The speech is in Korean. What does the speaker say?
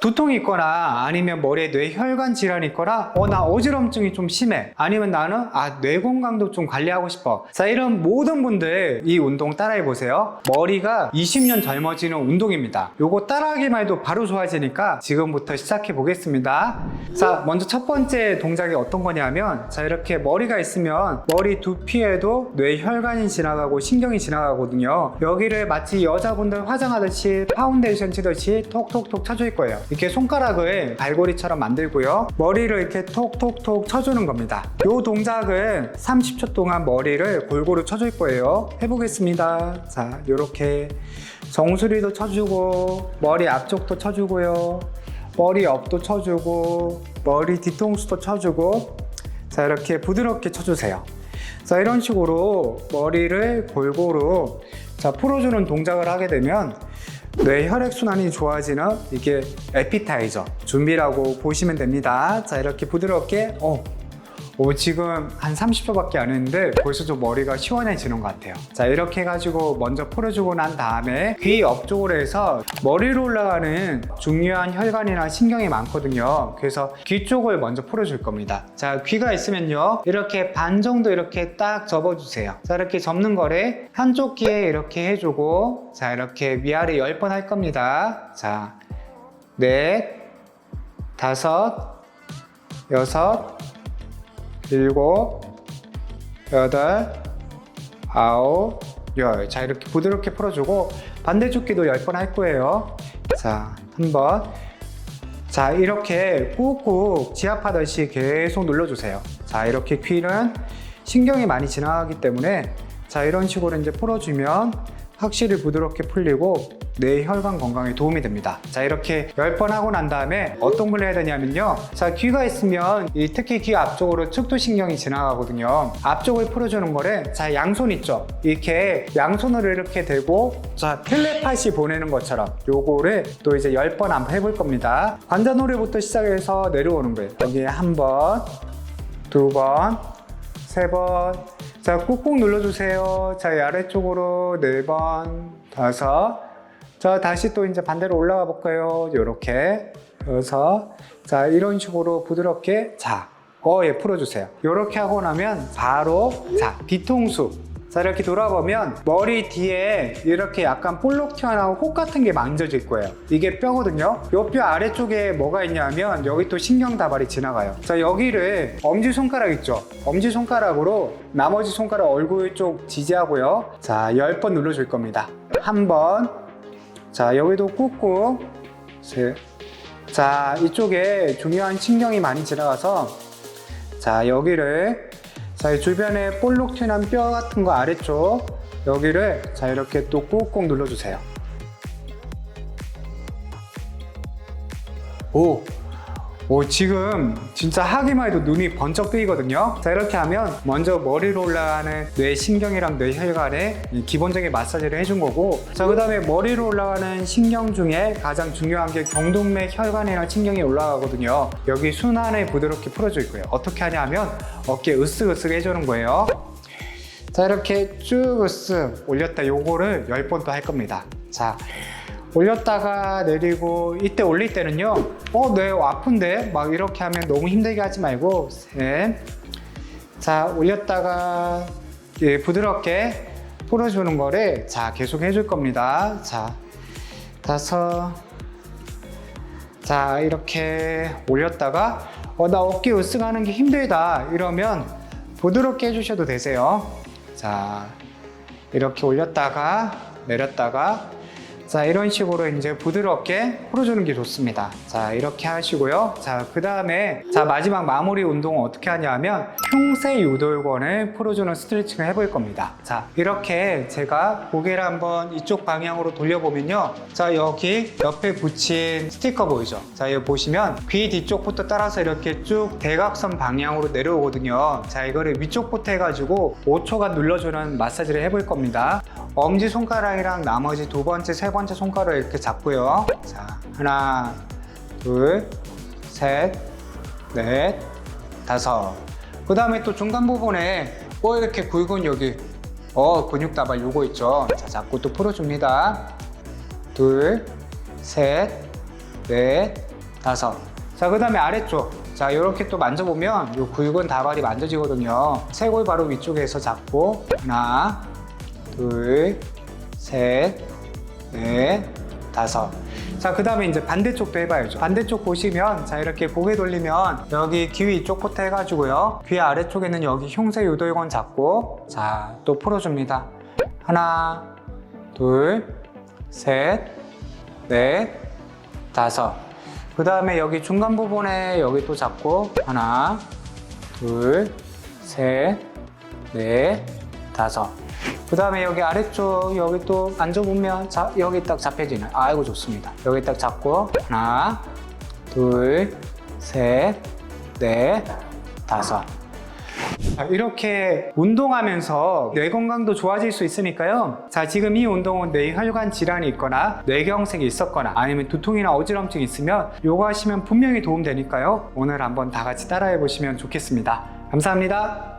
두통이 있거나 아니면 머리에 뇌혈관 질환이 있거나 어 나 어지럼증이 좀 심해. 아니면 나는 아 뇌 건강도 좀 관리하고 싶어. 자 이런 모든 분들 이 운동 따라해 보세요. 머리가 20년 젊어지는 운동입니다. 요거 따라하기만 해도 바로 좋아지니까 지금부터 시작해 보겠습니다. 자 먼저 첫 번째 동작이 어떤 거냐면 자 이렇게 머리가 있으면 머리 두피에도 뇌혈관이 지나가고 신경이 지나가거든요. 여기를 마치 여자분들 화장하듯이 파운데이션 치듯이 톡톡톡 쳐줄 거예요 이렇게 손가락을 갈고리처럼 만들고요. 머리를 이렇게 톡톡톡 쳐주는 겁니다. 이 동작은 30초 동안 머리를 골고루 쳐줄 거예요. 해보겠습니다. 자 이렇게 정수리도 쳐주고 머리 앞쪽도 쳐주고요. 머리 옆도 쳐주고 머리 뒤통수도 쳐주고 자 이렇게 부드럽게 쳐주세요. 자 이런 식으로 머리를 골고루 자 풀어주는 동작을 하게 되면 뇌 혈액순환이 좋아지는 이게 에피타이저 준비라고 보시면 됩니다. 자 이렇게 부드럽게 어, 오, 지금 한 30초밖에 안 했는데 벌써 좀 머리가 시원해지는 것 같아요. 자, 이렇게 해가지고 먼저 풀어주고 난 다음에 귀 옆쪽으로 해서 머리로 올라가는 중요한 혈관이나 신경이 많거든요. 그래서 귀 쪽을 먼저 풀어줄 겁니다. 자, 귀가 있으면요. 이렇게 반 정도 이렇게 딱 접어주세요. 자, 이렇게 접는 거를 한쪽 귀에 이렇게 해주고 자, 이렇게 위아래 10번 할 겁니다. 자, 넷, 다섯, 여섯, 일곱, 여덟, 아홉, 열. 자, 이렇게 부드럽게 풀어주고 반대쪽 귀도 열 번 할 거예요. 자, 한 번. 자, 이렇게 꾹꾹 지압하듯이 계속 눌러주세요. 자, 이렇게 귀는 신경이 많이 지나가기 때문에 자, 이런 식으로 이제 풀어주면 확실히 부드럽게 풀리고 뇌 혈관 건강에 도움이 됩니다. 자, 이렇게 10번 하고 난 다음에 어떤 걸 해야 되냐면요. 자, 귀가 있으면 이 특히 귀 앞쪽으로 측두신경이 지나가거든요. 앞쪽을 풀어주는 거를 자, 양손 있죠? 이렇게 양손으로 이렇게 대고 자, 텔레파시 보내는 것처럼 요거를 또 이제 10번 한번 해볼 겁니다. 관자놀이부터 시작해서 내려오는 거예요. 여기에 한 번, 두 번, 세 번. 자, 꾹꾹 눌러주세요. 자, 이 아래쪽으로 네 번, 다섯. 자, 다시 또 이제 반대로 올라가 볼까요? 요렇게. 여섯. 자, 이런 식으로 부드럽게. 자, 어, 예, 풀어주세요. 요렇게 하고 나면 바로, 자, 뒤통수. 자, 이렇게 돌아보면 머리 뒤에 이렇게 약간 볼록 튀어나온 혹 같은 게 만져질 거예요. 이게 뼈거든요. 요 뼈 아래쪽에 뭐가 있냐면 여기 또 신경 다발이 지나가요. 자, 여기를 엄지손가락 있죠? 엄지손가락으로 나머지 손가락 얼굴 쪽 지지하고요. 자, 10번 눌러줄 겁니다. 한 번. 자, 여기도 꾹꾹. 셋. 자, 이쪽에 중요한 신경이 많이 지나가서 자, 여기를 자, 이 주변에 볼록 튀어나온 뼈 같은 거 아래쪽 여기를 자, 이렇게 또 꾹꾹 눌러주세요. 오, 오, 지금 진짜 하기만 해도 눈이 번쩍 뜨이거든요. 자, 이렇게 하면 먼저 머리로 올라가는 뇌 신경이랑 뇌 혈관에 이 기본적인 마사지를 해준 거고, 자, 그 다음에 머리로 올라가는 신경 중에 가장 중요한 게 경동맥 혈관이랑 신경이 올라가거든요. 여기 순환을 부드럽게 풀어줄 거예요. 어떻게 하냐 하면 어깨 으쓱으쓱 해주는 거예요. 자, 이렇게 쭉 으쓱 올렸다. 요거를 10번 또할 겁니다. 자, 올렸다가 내리고 이때 올릴 때는요 어, 네 아픈데? 막 이렇게 하면 너무 힘들게 하지 말고 셋 자 올렸다가 예, 부드럽게 풀어주는 거를 자 계속 해줄 겁니다. 자 다섯. 자 이렇게 올렸다가 어, 나 어깨 으쓱하는 게 힘들다. 이러면 부드럽게 해주셔도 되세요. 자 이렇게 올렸다가 내렸다가 자 이런 식으로 이제 부드럽게 풀어주는 게 좋습니다. 자 이렇게 하시고요. 자 그 다음에 자 마지막 마무리 운동은 어떻게 하냐면 흉쇄 유돌권을 풀어주는 스트레칭을 해볼 겁니다. 자 이렇게 제가 고개를 한번 이쪽 방향으로 돌려보면요. 자 여기 옆에 붙인 스티커 보이죠? 자 여기 보시면 귀 뒤쪽부터 따라서 이렇게 쭉 대각선 방향으로 내려오거든요. 자 이거를 위쪽부터 해가지고 5초간 눌러주는 마사지를 해볼 겁니다. 엄지 손가락이랑 나머지 두 번째, 세 번째 손가락을 이렇게 잡고요. 자, 하나, 둘, 셋, 넷, 다섯. 그 다음에 또 중간 부분에 뭐 이렇게 굵은 여기, 어, 근육 다발 요거 있죠. 자, 잡고 또 풀어줍니다. 둘, 셋, 넷, 다섯. 자, 그 다음에 아래쪽. 자, 이렇게 또 만져보면 이 굵은 다발이 만져지거든요. 쇄골 바로 위쪽에서 잡고 하나, 둘, 셋, 넷, 다섯. 자, 그 다음에 이제 반대쪽도 해봐야죠. 반대쪽 보시면, 자, 이렇게 고개 돌리면 여기 귀 위쪽부터 해가지고요. 귀 아래쪽에는 여기 흉쇄 유도혈관 잡고, 자, 또 풀어줍니다. 하나, 둘, 셋, 넷, 다섯. 그 다음에 여기 중간 부분에 여기 또 잡고, 하나, 둘, 셋, 넷, 다섯. 그 다음에 여기 아래쪽 여기 또 앉아보면 자, 여기 딱 잡혀지네. 아이고 좋습니다. 여기 딱 잡고 하나, 둘, 셋, 넷, 다섯. 자, 이렇게 운동하면서 뇌 건강도 좋아질 수 있으니까요. 자, 지금 이 운동은 뇌혈관 질환이 있거나 뇌경색이 있었거나 아니면 두통이나 어지럼증이 있으면 요거 하시면 분명히 도움 되니까요. 오늘 한번 다 같이 따라해 보시면 좋겠습니다. 감사합니다.